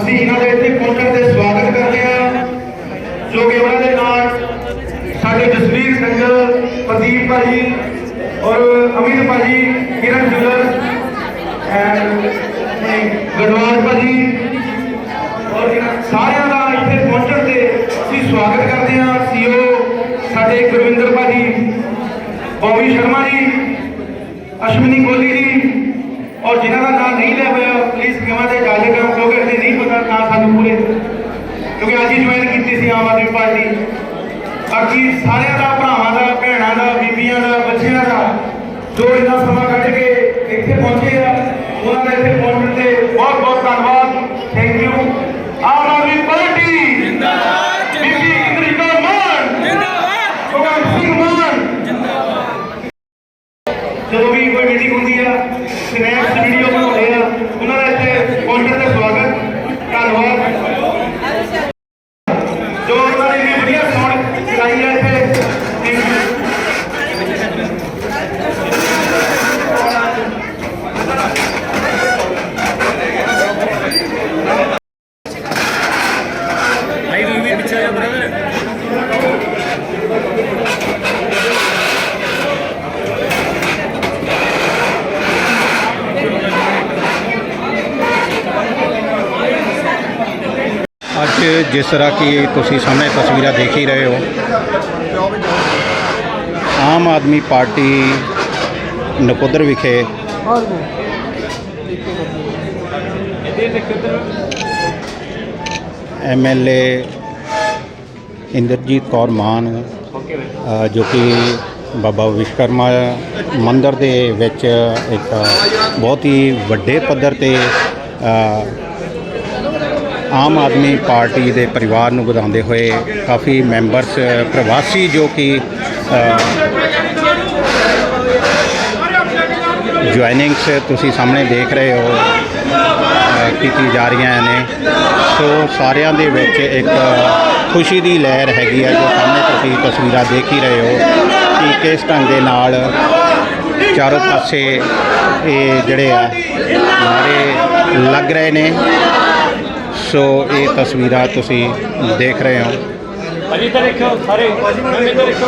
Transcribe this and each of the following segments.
ਅਸੀਂ ਇਹਨਾਂ ਦੇ ਇੱਥੇ ਪਹੁੰਚਣ ਤੇ ਸਵਾਗਤ ਕਰਦੇ ਹਾਂ, ਜੋ ਕਿ ਉਹਨਾਂ ਦੇ ਨਾਲ ਸਾਡੇ ਜਸਵੀਰ ਸੰਗਲ, ਪ੍ਰਦੀਪ ਭਾਜੀ ਔਰ ਅਮਿਤ ਭਾਜੀ, ਕਿਰਨ ਜੁਲਰ ਐਂਡ ਗੜਵਾਲ ਭਾਜੀ। ਔਰ ਇਹਨਾਂ ਸਾਰਿਆਂ ਦਾ ਇੱਥੇ ਪਹੁੰਚਣ ਤੇ ਅਸੀਂ ਸਵਾਗਤ ਕਰਦੇ ਹਾਂ, ਸੀਓ ਸਾਡੇ ਗੁਰਵਿੰਦਰ ਭਾਜੀ, ਬੋਬੀ ਸ਼ਰਮਾ ਜੀ, ਅਸ਼ਵਨੀ ਕੋਹਲੀ ਜੀ, ਔਰ ਜਿਨ੍ਹਾਂ ਦਾ ਨਾਮ ਨਹੀਂ ਲਿਆ ਹੋਇਆ ਪਲੀਜ਼ ਕਿਵਾਂ ਤੇ ਇਜਾਜ਼ਤ ਕਰੋ ਕਿਉਂਕਿ ਅਸੀਂ ਨਹੀਂ ਪਤਾ ਨਾ ਸਾਨੂੰ ਪੂਰੇ ਕਿਉਂਕਿ ਅੱਜ ਹੀ ਜੁਆਇਨ ਕੀਤੀ ਸੀ ਆਮ ਆਦਮੀ ਪਾਰਟੀ ਬਾਕੀ ਸਾਰਿਆਂ ਦਾ ਭਰਾਵਾਂ ਦਾ ਭੈਣਾਂ ਦਾ ਬੀਬੀਆਂ ਦਾ ਬੱਚਿਆਂ ਦਾ ਜੋ ਇੰਨਾ ਸਮਾਂ ਕੱਢ ਕੇ ਇੱਥੇ ਪਹੁੰਚੇ ਆ ਉਹਨਾਂ ਦਾ ਇੱਥੇ ਪਹੁੰਚਣ ਤੇ ਬਹੁਤ ਬਹੁਤ ਧੰਨਵਾਦ। Thank you Aam Aadmi party. ਜਿੰਦਾਬਾਦ। ਬੀਬੀ ਇੰਦਰਜੀਤ ਮਾਨ। ਜਿੰਦਾਬਾਦ। ਭਗਵੰਤ ਸਿੰਘ ਮਾਨ। ਜਦੋਂ ਵੀ ਕੋਈ ਮੀਟਿੰਗ ਹੁੰਦੀ ਆ ਸਨੈਪਸ ਵੀਡੀਓ ਬਣਾਉਂਦੇ ਆ ਉਹਨਾਂ ਦਾ ਇੱਥੇ ਪਹੁੰਚਣ ਤੇ ਸਵਾਗਤ ਧੰਨਵਾਦ ਜੋ ਉਹਨਾਂ ਨੇ ਵੀ ਵਧੀਆ ਸੌਣ ਚਲਾਈ ਆ ਇੱਥੇ Thank you. ਭਾਈ ਤੁਸੀਂ ਵੀ ਪਿੱਛੇ ਜਾ ਬ੍ਰਦਰ ਅੱਜ ਜਿਸ ਤਰ੍ਹਾਂ ਕਿ ਤੁਸੀਂ ਸਾਹਮਣੇ ਤਸਵੀਰਾਂ ਦੇਖ ਹੀ ਰਹੇ ਹੋ, ਆਮ ਆਦਮੀ ਪਾਰਟੀ ਨਕੋਦਰ ਵਿਖੇ ਐਮਐਲਏ ਇੰਦਰਜੀਤ ਕੌਰ ਮਾਨ ਜੋ ਕਿ ਬਾਬਾ ਵਿਸ਼ਕਰਮਾ ਮੰਦਿਰ ਦੇ ਵਿੱਚ ਇੱਕ ਬਹੁਤ ਹੀ ਵੱਡੇ ਪੱਧਰ ਤੇ ਆਮ ਆਦਮੀ ਪਾਰਟੀ ਦੇ ਪਰਿਵਾਰ ਨੂੰ ਵਧਾਉਂਦੇ ਹੋਏ ਕਾਫੀ ਮੈਂਬਰਸ ਪ੍ਰਵਾਸੀ ਜੋ ਕਿ ਜੁਆਇਨਿੰਗਸ ਤੁਸੀਂ ਸਾਹਮਣੇ ਦੇਖ ਰਹੇ ਹੋ ਅ, ਕੀਤੀ ਜਾ ਰਹੀਆਂ ਨੇ। ਸੋ ਸਾਰਿਆਂ ਦੇ ਵਿੱਚ ਇੱਕ ਖੁਸ਼ੀ ਦੀ ਲਹਿਰ ਹੈਗੀ ਹੈ ਜੋ ਸਾਹਮਣੇ ਤੁਸੀਂ ਤਸਵੀਰਾਂ ਦੇਖ ਹੀ ਰਹੇ ਹੋ ਕਿ ਕਿਸ ਢੰਗ ਦੇ ਨਾਲ ਚਾਰੋਂ ਪਾਸੇ ਇਹ ਜਿਹੜੇ ਆ ਨਾਰੇ ਲੱਗ ਰਹੇ ਨੇ। ਸੋ ਇਹ ਤਸਵੀਰਾਂ ਤੁਸੀਂ ਦੇਖ ਰਹੇ ਹੋ। ਭਾਜੀ ਇੱਧਰ ਦੇਖੋ ਸਾਰੇ। ਇੱਧਰ ਦੇਖੋ।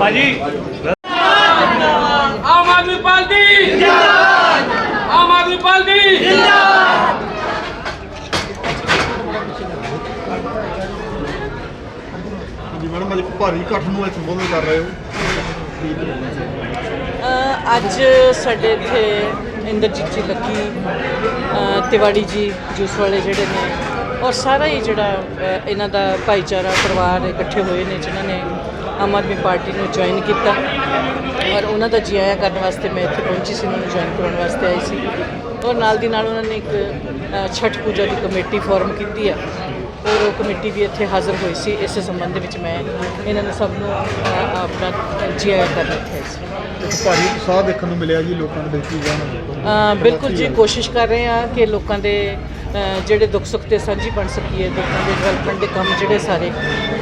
ਭਾਜੀ। ਆਮ ਆਦਮੀ ਪਾਰਟੀ। ਜਿੰਦਾਬਾਦ ਆਮ ਆਦਮੀ ਪਾਰਟੀ। ਜਿੰਦਾਬਾਦ ਜੀ ਮੈਡਮ ਅੱਜ ਭਾਰੀ ਇਕੱਠ ਨੂੰ ਇੱਥੇ ਸੰਬੋਧਨ ਕਰ ਰਹੇ ਹੋ। ਅੱਜ ਸਾਡੇ ਇੱਥੇ ਇੰਦਰਜੀਤ ਜੀ ਲੱਕੀ ਤਿਵਾੜੀ ਜੀ ਜੂਸ ਵਾਲੇ ਜਿਹੜੇ ਨੇ ਔਰ ਸਾਰਾ ਹੀ ਜਿਹੜਾ ਇਹਨਾਂ ਦਾ ਭਾਈਚਾਰਾ ਪਰਿਵਾਰ ਇਕੱਠੇ ਹੋਏ ਨੇ ਜਿਨ੍ਹਾਂ ਨੇ ਆਮ ਆਦਮੀ ਪਾਰਟੀ ਨੂੰ ਜੁਆਇਨ ਕੀਤਾ। ਔਰ ਉਹਨਾਂ ਦਾ ਜੀ ਆਇਆਂ ਕਰਨ ਵਾਸਤੇ ਮੈਂ ਇੱਥੇ ਪਹੁੰਚੀ ਸੀ ਉਹਨਾਂ ਨੂੰ ਜੁਆਇਨ ਕਰਾਉਣ ਵਾਸਤੇ ਆਈ ਸੀ। ਔਰ ਨਾਲ ਦੀ ਨਾਲ ਉਹਨਾਂ ਨੇ ਇੱਕ ਅ, ਛਠ ਪੂਜਾ ਦੀ ਕਮੇਟੀ ਫਾਰਮ ਕੀਤੀ ਆ। ਔਰ ਉਹ ਕਮੇਟੀ ਵੀ ਇੱਥੇ ਹਾਜ਼ਰ ਹੋਈ ਸੀ। ਇਸੇ ਸੰਬੰਧ ਦੇ ਵਿੱਚ ਮੈਂ ਇਹਨਾਂ ਨੂੰ ਸਭ ਨੂੰ ਅ, ਆਪਣਾ ਜੀ ਆਇਆਂ ਇੱਥੇ ਆਈ ਸੀ। ਇੱਕ ਭਾਰੀ ਉਤਸ਼ਾਹ ਦੇਖਣ ਨੂੰ ਮਿਲਿਆ ਜੀ ਲੋਕਾਂ ਦੇ ਵਿੱਚ ਹੀ ਅ, ਬਿਲਕੁਲ ਜੀ ਕੋਸ਼ਿਸ਼ ਕਰ ਰਹੇ ਹਾਂ ਕਿ ਲੋਕਾਂ ਦੇ ਅ, ਜਿਹੜੇ ਦੁੱਖ ਸੁੱਖ ਤੇ ਸਾਂਝੀ ਬਣ ਸਕੀਏ ਲੋਕਾਂ ਦੇ ਡਿਵੈਲਪਮੈਂਟ ਦੇ ਕੰਮ ਜਿਹੜੇ ਸਾਰੇ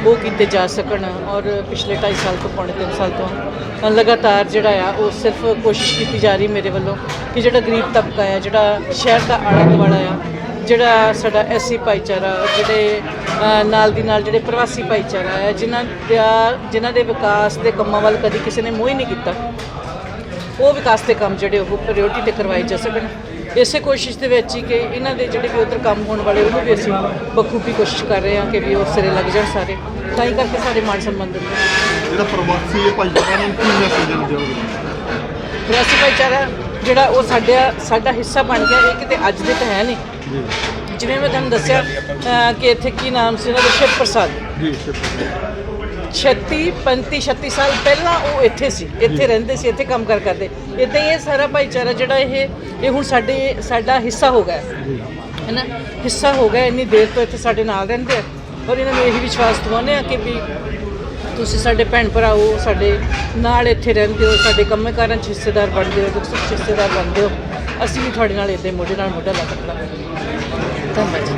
ਉਹ ਕੀਤੇ ਜਾ ਸਕਣ। ਔਰ ਪਿਛਲੇ 2.5 ਸਾਲ ਤੋਂ ਪੌਣੇ 3 ਸਾਲ ਤੋਂ ਅ, ਲਗਾਤਾਰ ਜਿਹੜਾ ਆ ਉਹ ਸਿਰਫ ਕੋਸ਼ਿਸ਼ ਕੀਤੀ ਜਾ ਰਹੀ ਮੇਰੇ ਵੱਲੋਂ ਕਿ ਜਿਹੜਾ ਗਰੀਬ ਤਬਕਾ ਆ ਜਿਹੜਾ ਸ਼ਹਿਰ ਦਾ ਆਲਾ ਦੁਆਲਾ ਆ ਜਿਹੜਾ ਸਾਡਾ ਐਸੀ ਭਾਈਚਾਰਾ ਜਿਹੜੇ ਨਾਲ ਦੀ ਨਾਲ ਜਿਹੜੇ ਪ੍ਰਵਾਸੀ ਭਾਈਚਾਰਾ ਹੈ ਜਿਨ੍ਹਾਂ ਦਾ ਜਿਨ੍ਹਾਂ ਦੇ ਵਿਕਾਸ ਦੇ ਕੰਮਾਂ ਵੱਲ ਕਦੀ ਕਿਸੇ ਨੇ ਮੋਹ ਹੀ ਨਹੀਂ ਕੀਤਾ ਉਹ ਵਿਕਾਸ ਦੇ ਕੰਮ ਜਿਹੜੇ ਉਹ ਪ੍ਰਾਇੋਰਟੀ ਤੇ ਕਰਵਾਏ ਜਾ ਸਕਣ। ਇਸੇ ਕੋਸ਼ਿਸ਼ ਦੇ ਵਿੱਚ ਹੀ ਕਿ ਇਹਨਾਂ ਦੇ ਜਿਹੜੇ ਵੀ ਉਧਰ ਕੰਮ ਹੋਣ ਵਾਲੇ ਉਹਨੂੰ ਵੀ ਅਸੀਂ ਬਖੂਬੀ ਕੋਸ਼ਿਸ਼ ਕਰ ਰਹੇ ਹਾਂ ਕਿ ਵੀ ਉਹ ਸਿਰੇ ਲੱਗ ਜਾਣ ਸਾਰੇ। ਤਾਂ ਹੀ ਕਰਕੇ ਸਾਡੇ ਮਾਨ ਸਨਮਾਨ ਦਿੰਦੇ ਹਾਂ। ਜਿਹੜਾ ਪ੍ਰਵਾਸੀ ਭਾਈਚਾਰਾ ਨੂੰ ਕੀ ਮੈਸੇਜ ਦੇਣਾ ਚਾਹੋਗੇ ਪ੍ਰਵਾਸੀ ਭਾਈਚਾਰਾ ਜਿਹੜਾ ਉਹ ਸਾਡਾ ਸਾਡਾ ਹਿੱਸਾ ਬਣ ਗਿਆ ਇਹ ਕਿਤੇ ਅੱਜ ਦੇ ਤਾਂ ਹੈ ਨਹੀਂ। ਜਿਵੇਂ ਮੈਂ ਤੁਹਾਨੂੰ ਦੱਸਿਆ ਕਿ ਇੱਥੇ ਕੀ ਨਾਮ ਸੀ ਉਹਨਾਂ ਦਾ? ਸ਼ਿਵ ਪ੍ਰਸਾਦ। ਜੀ 36 35 36 ਸਾਲ ਪਹਿਲਾਂ ਉਹ ਇੱਥੇ ਸੀ ਇੱਥੇ ਰਹਿੰਦੇ ਸੀ ਇੱਥੇ ਕੰਮ ਕਰ ਕਰਦੇ। ਇਦਾਂ ਹੀ ਇਹ ਸਾਰਾ ਭਾਈਚਾਰਾ ਜਿਹੜਾ ਇਹ ਇਹ ਹੁਣ ਸਾਡੇ ਸਾਡਾ ਹਿੱਸਾ ਹੋ ਗਿਆ। ਹੈ ਨਾ ਹਿੱਸਾ ਹੋ ਗਿਆ ਇੰਨੀ ਦੇਰ ਤੋਂ ਇੱਥੇ ਸਾਡੇ ਨਾਲ ਰਹਿੰਦੇ ਆ। ਔਰ ਇਹਨਾਂ ਨੂੰ ਇਹੀ ਵਿਸ਼ਵਾਸ ਦਿਵਾਉਂਦੇ ਆ ਕਿ ਵੀ ਤੁਸੀਂ ਸਾਡੇ ਭੈਣ ਭਰਾ ਹੋ ਸਾਡੇ ਨਾਲ ਇੱਥੇ ਰਹਿੰਦੇ ਹੋ ਸਾਡੇ ਕੰਮੇ ਕਾਰਾਂ 'ਚ ਹਿੱਸੇਦਾਰ ਬਣਦੇ ਹੋ 'ਚ ਹਿੱਸੇਦਾਰ ਬਣਦੇ ਹੋ। ਅਸੀਂ ਵੀ ਤੁਹਾਡੇ ਨਾਲ ਇੱਦਾਂ ਹੀ ਮੋਢੇ ਨਾਲ ਮੋਢਾ ਲਾ ਕੇ ਖੜਾਂਗੇ ਧੰਨਵਾਦ ਜੀ